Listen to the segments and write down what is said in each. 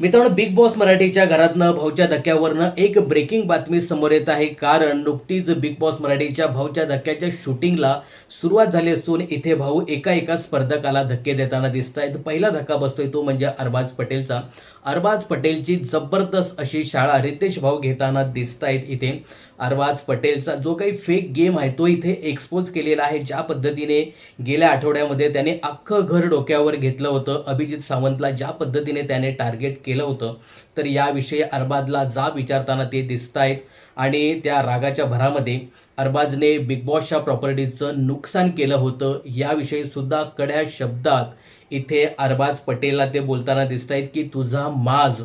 मित्रांनो big boss मराठीच्या घरातनं भाऊच्या धक्क्यावरनं एक ब्रेकिंग बातमी समोर येत आहे. कारण नुकतीच बिग बॉस मराठीच्या भाऊच्या धक्क्याच्या शूटिंगला सुरुवात झाली असून इथे भाऊ एका एका स्पर्धकाला धक्के देताना दिसत आहेत पहिला धक्का बसतोय तो म्हणजे अरबाज पटेलचा. अरबाज पटेलची जबरदस्त अशी शाळा रितेश भाऊ घेताना दिसत आहेत इथे. अरबाज पटेलचा जो काही फेक गेम आहे तो इथे एक्सपोज केलेला आहे. ज्या पद्धतीने गेल्या आठवड्यामध्ये त्याने अख्खं घर डोक्यावर घेतलं होतं. अभिजित सावंतला ज्या पद्धतीने त्याने टार्गेट केलं होतं. तर याविषयी अरबाजला जाब विचारताना ते दिसत आहेत आणि त्या रागाच्या भरामध्ये अरबाजने बिग बॉसच्या प्रॉपर्टीचं नुकसान केलं होतं. याविषयी सुद्धा कड्या शब्दात इथे अरबाज पटेलला ते बोलताना दिसत आहेत की तुझा माज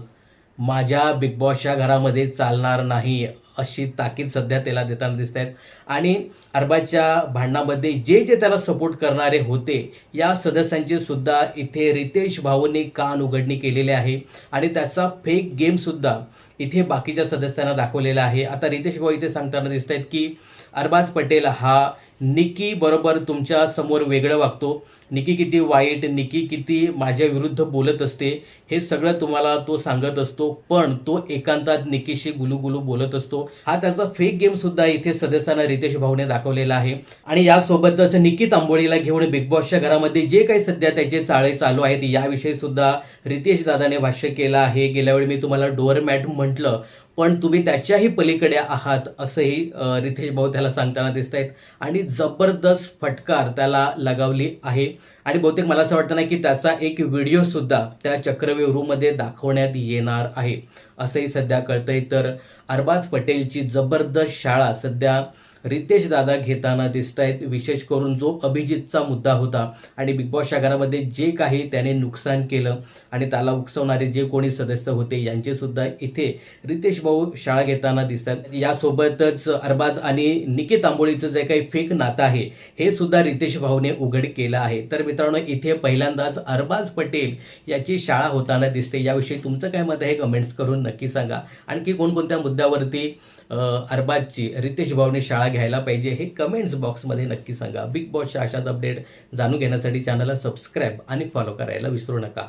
माझ्या बिग बॉसच्या घरामध्ये चालणार नाही. अशी ताकीद सध्या त्याला देताना दिसत आहेत आणि अरबाजच्या भांडणामध्ये जे जे त्याला सपोर्ट करणारे होते या सदस्यांची सुद्धा इथे रितेश भाऊंनी कान उघडणी केलेली आहे. आणि त्याचा फेक गेमसुद्धा इथे बाकीच्या सदस्यांना दाखवलेला आहे. आता रितेश भाऊ इथे सांगताना दिसत आहेत की अरबाज पटेल हा निकी बरोबर तुमच्यासमोर वेगळं वागतो. निकी किती वाईट निकी किती माझ्या विरुद्ध बोलत असते हे सगळं तुम्हाला तो सांगत असतो पण तो एकांतात निकीशी गुलूगुलू बोलत असतो. हा त्याचा फेक गेम सुद्धा इथे सदस्यांना रितेश भाऊने दाखवलेला आहे. आणि यासोबतच निकी तांबोळीला घेऊन बिग बॉसच्या घरामध्ये जे काही सध्या त्याचे चाळे चालू आहेत याविषयी सुद्धा रितेश दादाने भाष्य केलं आहे. गेल्या वेळी मी तुम्हाला डोअरमॅट म्हटलं पण तुम्ही त्याच्याही पलीकडे आहात असंही रितेश भाऊ त्याला सांगताना दिसत आहेत आणि जबरदस्त फटकार त्याला लगावली आहे. आणि बहुतेक मला असं वाटतं ना की त्याचा एक व्हिडिओ सुद्धा त्या चक्रव्यूहमध्ये दाखवण्यात येणार आहे. असंही सध्या कळतंय. तर अरबाज पटेलची जबरदस्त शाळा सध्या रितेश दादा घेताना दिसत आहेत विशेष करून जो अभिजितचा मुद्दा होता आणि बिग बॉसच्या घरामध्ये जे काही त्याने नुकसान केलं आणि त्याला उकसवणारे जे कोणी सदस्य होते यांचे सुद्धा इथे रितेश भाऊ शाळा घेताना दिसतात. यासोबतच अरबाज आणि निकी तांबोळीचं जे काही फेक नातं आहे हे सुद्धा रितेश भाऊने उघड केलं आहे. तर मित्रांनो इथे पहिल्यांदाच अरबाज पटेल याची शाळा होताना दिसते. याविषयी तुमचं काय मत आहे? कमेंट्स करून नक्की सांगा. आणखी कोणकोणत्या मुद्द्यावरती अरबाजची रितेश भाऊने शाळा घ्यायला पाहिजे हे कमेंट्स बॉक्समध्ये नक्की सांगा. बिग बॉसच्या अशाच अपडेट जाणून घेण्यासाठी चॅनलला सबस्क्राईब आणि फॉलो करायला विसरू नका.